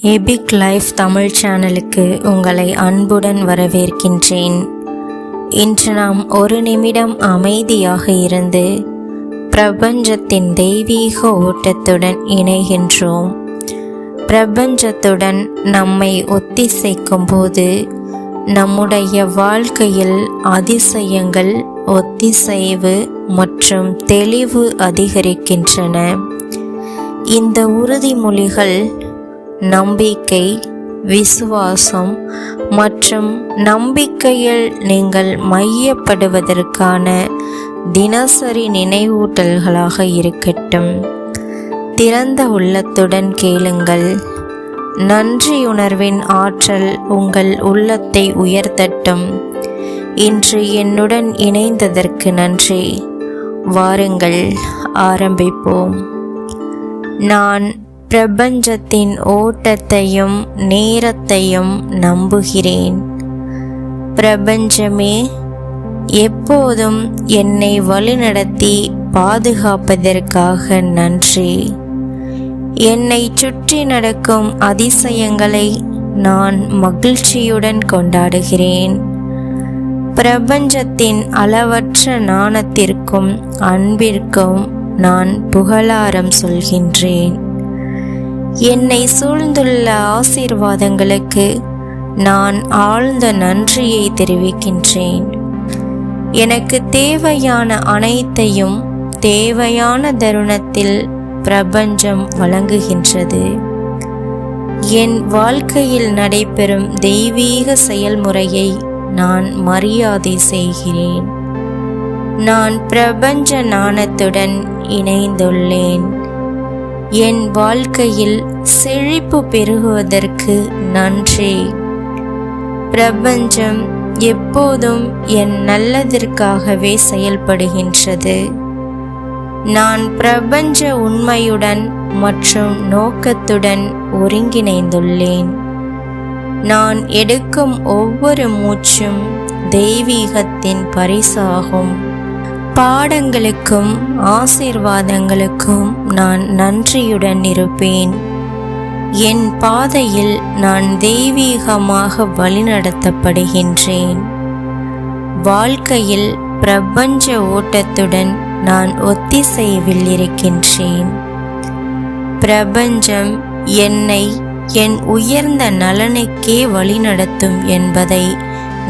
Epic life Tamil சேனலுக்கு உங்களை அன்புடன் வரவேற்கின்றேன். இன்று நாம் ஒரு நிமிடம் அமைதியாக இருந்து பிரபஞ்சத்தின் தெய்வீக ஓட்டத்துடன் இணைகின்றோம். பிரபஞ்சத்துடன் நம்மை ஒத்திசைக்கும் போது நம்முடைய வாழ்க்கையில் அதிசயங்கள் ஒத்திசைவு மற்றும் தெளிவு அதிகரிக்கின்றன. இந்த உறுதிமொழிகள் நம்பிக்கை விசுவாசம் மற்றும் நம்பிக்கையில் நீங்கள் மையப்படுவதற்கான தினசரி நினைவூட்டல்களாக இருக்கட்டும். திறந்த உள்ளத்துடன் கேளுங்கள். நன்றியுணர்வின் ஆற்றல் உங்கள் உள்ளத்தை உயர்த்தட்டும். இன்று என்னுடன் இணைந்ததற்கு நன்றி. வாருங்கள் ஆரம்பிப்போம். நான் பிரபஞ்சத்தின் ஓட்டத்தையும் நேரத்தையும் நம்புகிறேன். பிரபஞ்சமே எப்போதும் என்னை வழிநடத்தி பாதுகாப்பதற்காக நன்றி. என்னை சுற்றி நடக்கும் அதிசயங்களை நான் மகிழ்ச்சியுடன் கொண்டாடுகிறேன். பிரபஞ்சத்தின் அளவற்ற நாணத்திற்கும் அன்பிற்கும் நான் புகழாரம் சொல்கின்றேன். என்னை சூழ்ந்துள்ள ஆசீர்வாதங்களுக்கு நான் ஆழ்ந்த நன்றியை தெரிவிக்கின்றேன். எனக்கு தேவையான அனைத்தையும் தேவையான தருணத்தில் பிரபஞ்சம் வழங்குகின்றது. என் வாழ்க்கையில் நடைபெறும் தெய்வீக செயல்முறையை நான் மரியாதை செய்கிறேன். நான் பிரபஞ்ச நாணத்துடன் இணைந்துள்ளேன். என் வாழ்க்கையில் செழிப்பு பெருகுவதற்கு நன்றி. பிரபஞ்சம் எப்போதும் என் நல்லதற்காகவே செயல்படுகின்றது. நான் பிரபஞ்ச உண்மையுடன் மற்றும் நோக்கத்துடன் ஒருங்கிணைந்துள்ளேன். நான் எடுக்கும் ஒவ்வொரு மூச்சும் தெய்வீகத்தின் பரிசாகும். பாடங்களுக்கும் ஆசீர்வாதங்களுக்கும் நான் நன்றியுடன் இருப்பேன். என் பாதையில் நான் தெய்வீகமாக வழிநடத்தப்படுகின்றேன். வாழ்க்கையில் பிரபஞ்ச ஓட்டத்துடன் நான் ஒத்திசைவில் இருக்கின்றேன். பிரபஞ்சம் என்னை என் உயர்ந்த நலனுக்கே வழிநடத்தும் என்பதை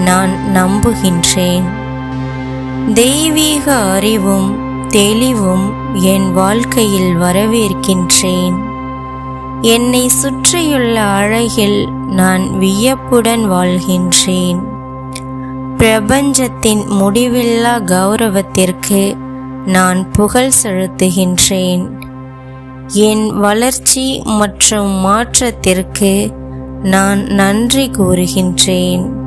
நான் நம்புகின்றேன். தெய்வீக அறிவும் தெளிவும் என் வாழ்க்கையில் வரவேற்கின்றேன். என்னை சுற்றியுள்ள அழகில் நான் வியப்புடன் வாழ்கின்றேன். பிரபஞ்சத்தின் முடிவில்லா கௌரவத்திற்கு நான் புகழ் செலுத்துகின்றேன். என் வளர்ச்சி மற்றும் மாற்றத்திற்கு நான் நன்றி கூறுகின்றேன்.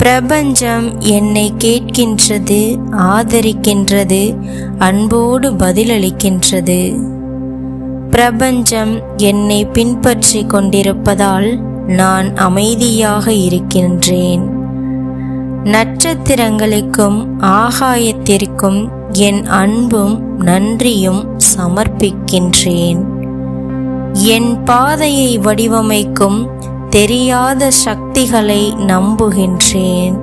பிரபஞ்சம் என்னை கேட்கின்றது ஆதரிக்கின்றது அன்போடு பதிலளிக்கின்றது. பிரபஞ்சம் என்னை பின்பற்றி கொண்டிருப்பதால் நான் அமைதியாக இருக்கின்றேன். நட்சத்திரங்களுக்கும் ஆகாயத்திற்கும் என் அன்பும் நன்றியும் சமர்ப்பிக்கின்றேன். என் பாதையை வடிவமைக்கும் தெரியாத சக்திகளை நம்புகின்றேன்.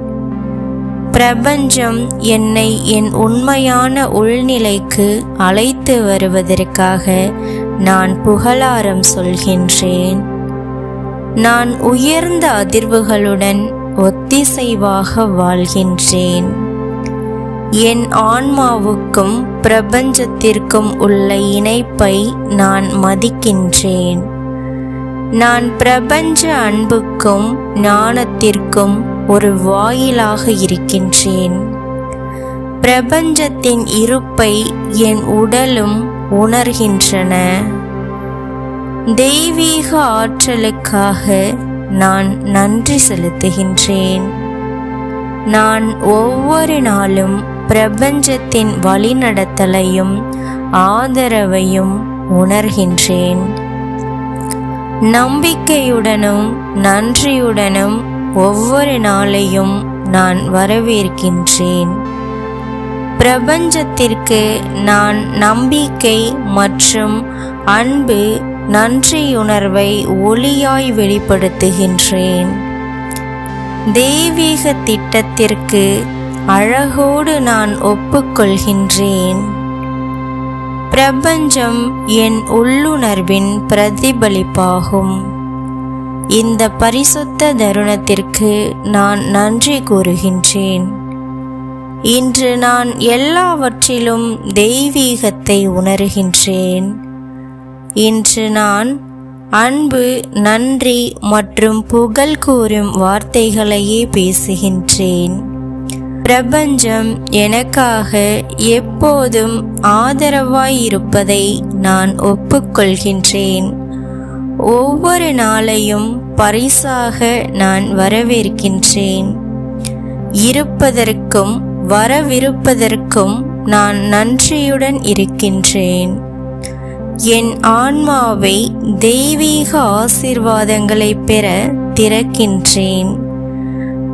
பிரபஞ்சம் என்னை என் உண்மையான உள்நிலைக்கு அழைத்து வருவதற்காக நான் புகழாரம் சொல்கின்றேன். நான் உயர்ந்த அதிர்வுகளுடன் ஒத்திசைவாக வாழ்கின்றேன். என் ஆன்மாவுக்கும் பிரபஞ்சத்திற்கும் உள்ள இணைப்பை நான் மதிக்கின்றேன். நான் பிரபஞ்ச அன்புக்கும் ஞானத்திற்கும் ஒரு வாயிலாக இருக்கின்றேன். பிரபஞ்சத்தின் இருப்பை என் உடலும் உணர்கின்றன. தெய்வீக ஆற்றலுக்காக நான் நன்றி செலுத்துகின்றேன். நான் ஒவ்வொரு நாளும் பிரபஞ்சத்தின் வழிநடத்தலையும் ஆதரவையும் உணர்கின்றேன். நம்பிக்கையுடனும் நன்றியுடனும் ஒவ்வொரு நாளையும் நான் வரவேற்கின்றேன். பிரபஞ்சத்திற்கு நான் நம்பிக்கை மற்றும் அன்பு நன்றியுணர்வை ஒளியாய் வெளிப்படுத்துகின்றேன். தெய்வீக திட்டத்திற்கு அழகோடு நான் ஒப்புக்கொள்கின்றேன். பிரபஞ்சம் என் உள்ளுணர்வின் பிரதிபலிப்பாகும். இந்த பரிசுத்த தருணத்திற்கு நான் நன்றி கூறுகின்றேன். இன்று நான் எல்லாவற்றிலும் தெய்வீகத்தை உணர்கின்றேன். இன்று நான் அன்பு நன்றி மற்றும் புகழ் கூறும் வார்த்தைகளையே பேசுகின்றேன். பிரபஞ்சம் எனக்காக எப்போதும் ஆதரவாய் இருப்பதை நான் ஒப்புக்கொள்கின்றேன். ஒவ்வொரு நாளையும் பரிசாக நான் வரவேற்கின்றேன். இருப்பதற்கும் வரவிருப்பதற்கும் நான் நன்றியுடன் இருக்கின்றேன். என் ஆன்மாவை தெய்வீக ஆசிர்வாதங்களை பெற திறக்கின்றேன்.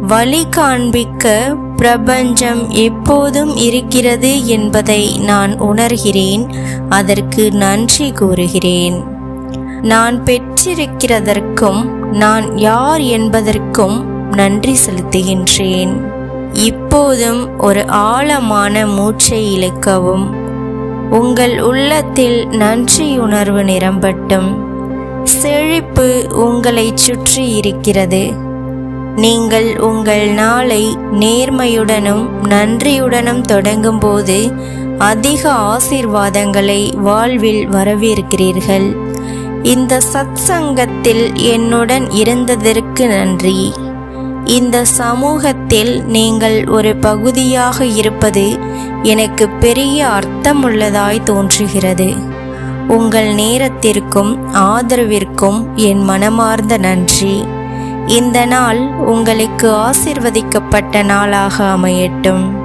வழி காண்பிக்க பிரபஞ்சம் எப்போதும் இருக்கிறது என்பதை நான் உணர்கிறேன். அதற்கு நன்றி கூறுகிறேன். நான் பெற்றிருக்கிறதற்கும் நான் யார் என்பதற்கும் நன்றி செலுத்துகின்றேன். இப்போதும் ஒரு ஆழமான மூச்சை இழுக்கவும் உங்கள் உள்ளத்தில் நன்றியுணர்வு நிரம்பட்டும். செழிப்பு உங்களை சுற்றி இருக்கிறது. நீங்கள் உங்கள் நாளை நேர்மையுடனும் நன்றியுடனும் தொடங்கும்போது அதிக ஆசீர்வாதங்களை வாழ்வில் வரவேற்கிறீர்கள். இந்த சத்சங்கத்தில் என்னுடன் இருந்ததற்கு நன்றி. இந்த சமூகத்தில் நீங்கள் ஒரு பகுதியாக இருப்பது எனக்கு பெரிய அர்த்தமுள்ளதாய் தோன்றுகிறது. உங்கள் நேரத்திற்கும் ஆதரவிற்கும் என் மனமார்ந்த நன்றி. இந்த நாள் உங்களுக்கு ஆசிர்வதிக்கப்பட்ட நாளாக அமையட்டும்.